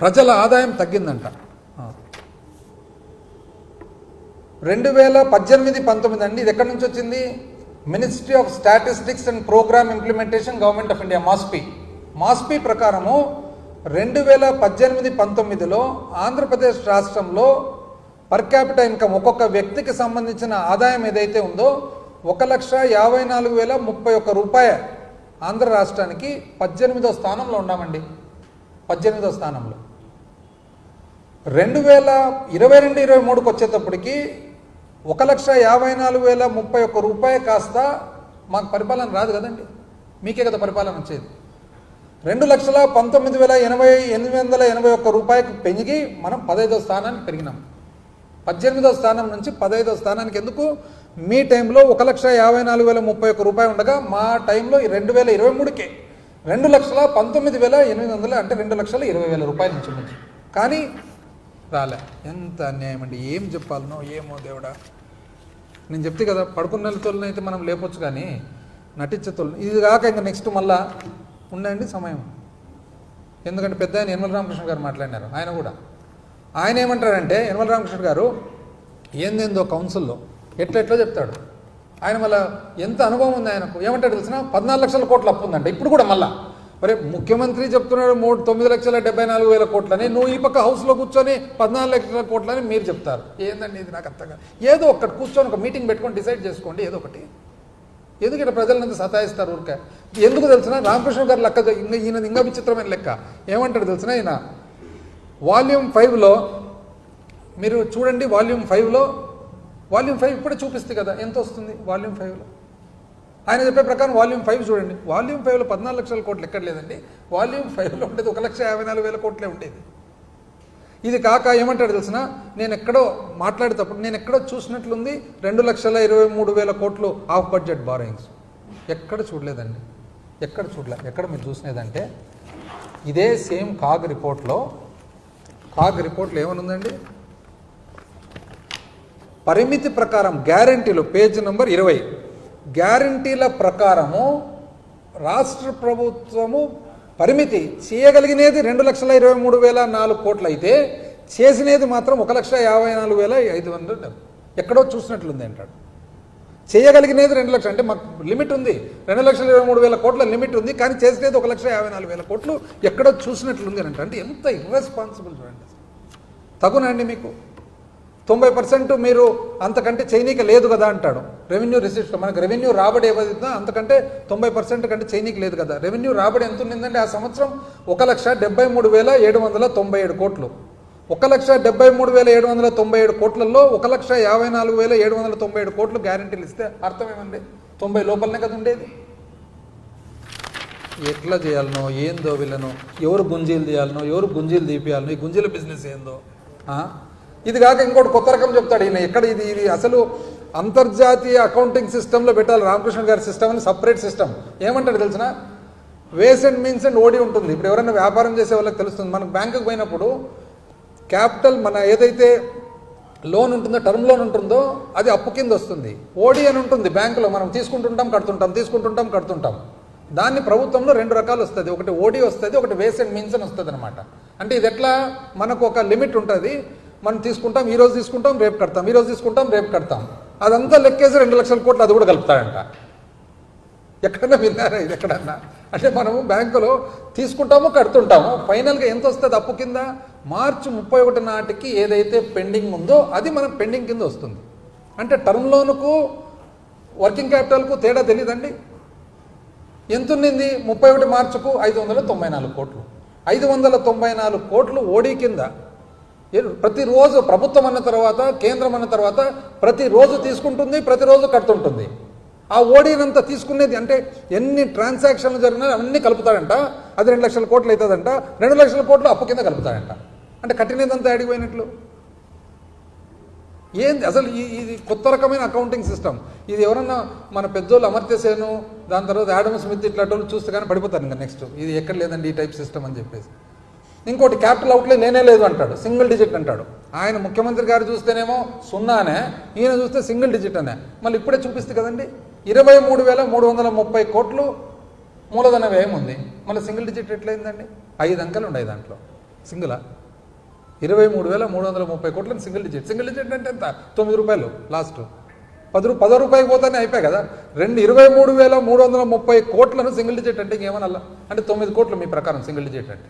ప్రజల ఆదాయం తగ్గిందంట. రెండు వేల పద్దెనిమిది పంతొమ్మిది అండి ఇది ఎక్కడి నుంచి వచ్చింది? Ministry of statistics and programme implementation government of India MoSPI MoSPI ప్రకారము రెండు వేల పద్దెనిమిది పంతొమ్మిదిలో ఆంధ్రప్రదేశ్ రాష్ట్రంలో పర్ క్యాపిటల్ ఇన్కమ్ ఒక్కొక్క వ్యక్తికి సంబంధించిన ఆదాయం ఏదైతే ఉందో ఒక లక్ష యాభై నాలుగు వేల ముప్పై ఒక్క రూపాయ ఆంధ్ర రాష్ట్రానికి పద్దెనిమిదో స్థానంలో ఉన్నామండి. పద్దెనిమిదో స్థానంలో. రెండు వేల ఇరవై రెండు ఇరవై మూడుకి వచ్చేటప్పటికి ఒక లక్ష యాభై నాలుగు వేల ముప్పై ఒక్క రూపాయి కాస్త మాకు పరిపాలన రాదు కదండి. మీకే కదా పరిపాలన వచ్చేది. రెండు లక్షల పంతొమ్మిది వేల ఎనభై ఎనిమిది వందల ఎనభై ఒక్క రూపాయికి పెరిగి మనం పదహైదో స్థానానికి పెరిగినాం. పద్దెనిమిదో స్థానం నుంచి పదహైదో స్థానానికి ఎందుకు? మీ టైంలో ఒక లక్ష యాభై నాలుగు వేల ముప్పై ఒక్క రూపాయి ఉండగా మా టైంలో ఈ రెండు వేల ఇరవై మూడుకే. రెండు లక్షల పంతొమ్మిది వేల ఎనిమిది వందల అంటే రెండు లక్షల ఇరవై వేల రూపాయల నుంచి నుంచి కానీ రాలే. ఎంత అన్యాయం అండి. ఏం చెప్పాలనో ఏమో దేవుడా. నేను చెప్తే కదా పడుకున్న తోలని అయితే మనం లేపొచ్చు కానీ నటించే తోలు ఇది కాక ఇంకా నెక్స్ట్ మళ్ళా ఉండండి సమయం. ఎందుకంటే పెద్ద ఆయన యనమల రామకృష్ణ గారు మాట్లాడినారు ఆయన కూడా. ఆయన ఏమంటారంటే యనమల రామకృష్ణ గారు ఏందేందో కౌన్సిల్లో ఎట్లా ఎట్లా చెప్తాడు. ఆయన మళ్ళా ఎంత అనుభవం ఉంది ఆయనకు? ఏమంటాడు తెలిసిన? పద్నాలుగు లక్షల కోట్ల అప్పు ఉందంట. ఇప్పుడు కూడా మళ్ళా. మరి ముఖ్యమంత్రి చెప్తున్నాడు మూడు తొమ్మిది లక్షల డెబ్బై నాలుగు వేల కోట్లని. నువ్వు ఈ పక్క హౌస్లో కూర్చొని పద్నాలుగు లక్షల కోట్లని మీరు చెప్తారు. ఏందండి ఇది? నాకు అర్థంగా ఏదో ఒకటి కూర్చొని ఒక మీటింగ్ పెట్టుకొని డిసైడ్ చేసుకోండి. ఏదో ఒకటి. ఎందుకు ఇక్కడ ప్రజలంతా సతాయిస్తారు ఊరికే? ఎందుకు తెలిసిన? రామకృష్ణ గారు లెక్క ఇంకా ఈయన ఇంకా విచిత్రమైన లెక్క. ఏమంటాడు తెలిసిన ఈయన? వాల్యూమ్ ఫైవ్లో మీరు చూడండి వాల్యూమ్ ఫైవ్లో వాల్యూమ్ ఫైవ్ ఇప్పుడే చూపిస్తుంది కదా ఎంత వస్తుంది వాల్యూమ్ ఫైవ్లో? ఆయన చెప్పే ప్రకారం వాల్యూమ్ ఫైవ్ చూడండి. వాల్యూమ్ ఫైవ్లో పద్నాలుగు లక్షల కోట్లు ఎక్కడ లేదండి? వాల్యూమ్ ఫైవ్లో ఉండేది ఒక లక్ష యాభై నాలుగు వేల కోట్లే ఉండేది. ఇది కాక ఏమంటాడు తెలిసిన? నేను ఎక్కడో మాట్లాడేటప్పుడు నేను ఎక్కడో చూసినట్లుంది రెండు లక్షల ఇరవై మూడు వేల కోట్లు ఆఫ్ బడ్జెట్ బారోయింగ్స్. ఎక్కడ చూడలేదండి. ఎక్కడ చూడలే. ఎక్కడ మీరు చూసినదంటే ఇదే సేమ్ కాగ్ రిపోర్ట్లో కాగ్ రిపోర్ట్లో ఏమనుందండి? పరిమితి ప్రకారం గ్యారంటీలు పేజ్ నెంబర్ ఇరవై. గ్యారంటీల ప్రకారము రాష్ట్ర ప్రభుత్వము పరిమితి చేయగలిగినది రెండు లక్షల ఇరవై మూడు వేల నాలుగు కోట్లు అయితే చేసినది మాత్రం ఒక లక్ష యాభై నాలుగు వేల ఐదు వందలు ఎక్కడో చూసినట్లుంది అంటాడు. చేయగలిగినది రెండు లక్షలు అంటే మాకు లిమిట్ ఉంది. రెండు లక్షల ఇరవై మూడు వేల కోట్ల లిమిట్ ఉంది కానీ చేసినది ఒక లక్ష యాభై నాలుగు వేల కోట్లు ఎక్కడో చూసినట్లుంది అని అంటే ఎంత ఇర్రెస్పాన్సిబుల్ చూడండి తగునండి మీకు. తొంభై పర్సెంట్ మీరు అంతకంటే చైనీకి లేదు కదా అంటాడు. రెవెన్యూ రిసిప్ట్ మనకు రెవెన్యూ రాబడి ఏదైతుందో అంతకంటే తొంభై పర్సెంట్ కంటే చైనీకి లేదు కదా. రెవెన్యూ రాబడి ఎంత ఉండిందంటే ఆ సంవత్సరం ఒక లక్ష డెబ్బై మూడు వేల ఏడు వందల తొంభై ఏడు కోట్లు. ఒక లక్ష డెబ్బై మూడు వేల ఏడు వందల తొంభై ఏడు కోట్లలో ఒక లక్ష యాభై నాలుగు వేల ఏడు వందల తొంభై ఏడు కోట్లు గ్యారంటీలు ఇస్తే అర్థం ఏమండి? తొంభై లోపలనే కదా ఉండేది. ఎట్లా చేయాలనో ఏందో వీళ్ళను? ఎవరు గుంజీలు తీయాలనో ఎవరు గుంజీలు తీపియాలనో ఈ గుంజీల బిజినెస్ ఏందో? ఆ? ఇది కాక ఇంకోటి కొత్త రకం చెప్తాడు ఈయన. ఎక్కడ ఇది? ఇది అసలు అంతర్జాతీయ అకౌంటింగ్ సిస్టంలో పెట్టాలి రామకృష్ణ గారి సిస్టమ్ అని సపరేట్ సిస్టమ్ ఏమంటాడు తెలిసిన? వేస్ అండ్ మీన్స్ అండ్ ఓడి ఉంటుంది. ఇప్పుడు ఎవరైనా వ్యాపారం చేసే వాళ్ళకి తెలుస్తుంది. మనకు బ్యాంకుకి పోయినప్పుడు క్యాపిటల్ మన ఏదైతే లోన్ ఉంటుందో టర్మ్ లోన్ ఉంటుందో అది అప్పు కింద వస్తుంది. ఓడి అని ఉంటుంది బ్యాంకులో మనం తీసుకుంటుంటాం కడుతుంటాం తీసుకుంటుంటాం కడుతుంటాం. దాన్ని ప్రభుత్వంలో రెండు రకాలు వస్తుంది. ఒకటి ఓడి వస్తుంది ఒకటి వేస్ అండ్ మీన్స్ అని వస్తుంది అనమాట అంటే ఇది ఎట్లా? మనకు ఒక లిమిట్ ఉంటుంది. మనం తీసుకుంటాం ఈరోజు రోజు తీసుకుంటాం రేపు కడతాం ఈరోజు రోజు తీసుకుంటాం రేపు కడతాం. అదంతా లెక్కేసి రెండు లక్షల కోట్లు అది కూడా కలుపుతాడంట ఎక్కడన్నా విన్నారా ఇది ఎక్కడన్నా? అంటే మనము బ్యాంకులో తీసుకుంటాము కడుతుంటాము. ఫైనల్గా ఎంత వస్తుంది అప్పు కింద? మార్చి ముప్పై ఒకటి నాటికి ఏదైతే పెండింగ్ ఉందో అది మనం పెండింగ్ కింద వస్తుంది. అంటే టర్మ్ లోన్కు వర్కింగ్ క్యాపిటల్కు తేడా తెలియదండి ఎంత ఉన్నింది ముప్పై ఒకటి మార్చుకు ఐదు వందల తొంభై నాలుగు కోట్లు. ఐదు వందల తొంభై నాలుగు కోట్లు ఓడి కింద. ప్రతిరోజు ప్రభుత్వం అన్న తర్వాత కేంద్రం అన్న తర్వాత ప్రతిరోజు తీసుకుంటుంది ప్రతిరోజు కడుతుంటుంది. ఆ ఓడినంత తీసుకునేది అంటే ఎన్ని ట్రాన్సాక్షన్లు జరిగినా అన్నీ కలుపుతాడంట అది రెండు లక్షల కోట్లు అవుతుందంట. రెండు లక్షల కోట్లు అప్పు కింద కలుపుతాడంట అంటే కట్టినదంతా అడిగిపోయినట్లు ఏంది అసలు ఈ ఇది కొత్త రకమైన అకౌంటింగ్ సిస్టమ్ ఇది ఎవరన్నా మన పెద్దోళ్ళు అమర్త్యసేను దాని తర్వాత యాడమ్ స్మిత్ ఇట్లాంటి వాళ్ళు చూస్తే కానీ పడిపోతారు ఇంకా నెక్స్ట్ ఇది ఎక్కడ లేదండి ఈ టైప్ సిస్టమ్ అని చెప్పేసి. ఇంకోటి క్యాపిటల్ అవుట్లే నేనే లేదు అంటాడు సింగిల్ డిజిట్ అంటాడు. ఆయన ముఖ్యమంత్రి గారు చూస్తేనేమో సున్నానే ఈయన చూస్తే సింగిల్ డిజిట్ అనే. మళ్ళీ ఇప్పుడే చూపిస్తుంది కదండి ఇరవై మూడు వేల మూడు వందల ముప్పై కోట్లు మూలధన వ్యయం ఉంది. మళ్ళీ సింగిల్ డిజిట్ ఎట్లయిందండి? ఐదు అంకెలు ఉన్నాయి దాంట్లో. సింగిలా ఇరవై మూడు వేల మూడు వందల ముప్పై కోట్లను సింగిల్ డిజిట్ సింగిల్ డిజిట్ అంటే ఎంత? తొమ్మిది రూపాయలు లాస్ట్ పది రూ పదో రూపాయకి పోతానే అయిపోయాయి కదా. రెండు ఇరవై మూడు వేల మూడు వందల ముప్పై కోట్లను సింగిల్ డిజిట్ అంటే ఇంకేమనల్లా? అంటే తొమ్మిది కోట్లు మీ ప్రకారం సింగిల్ డిజిట్ అంటే.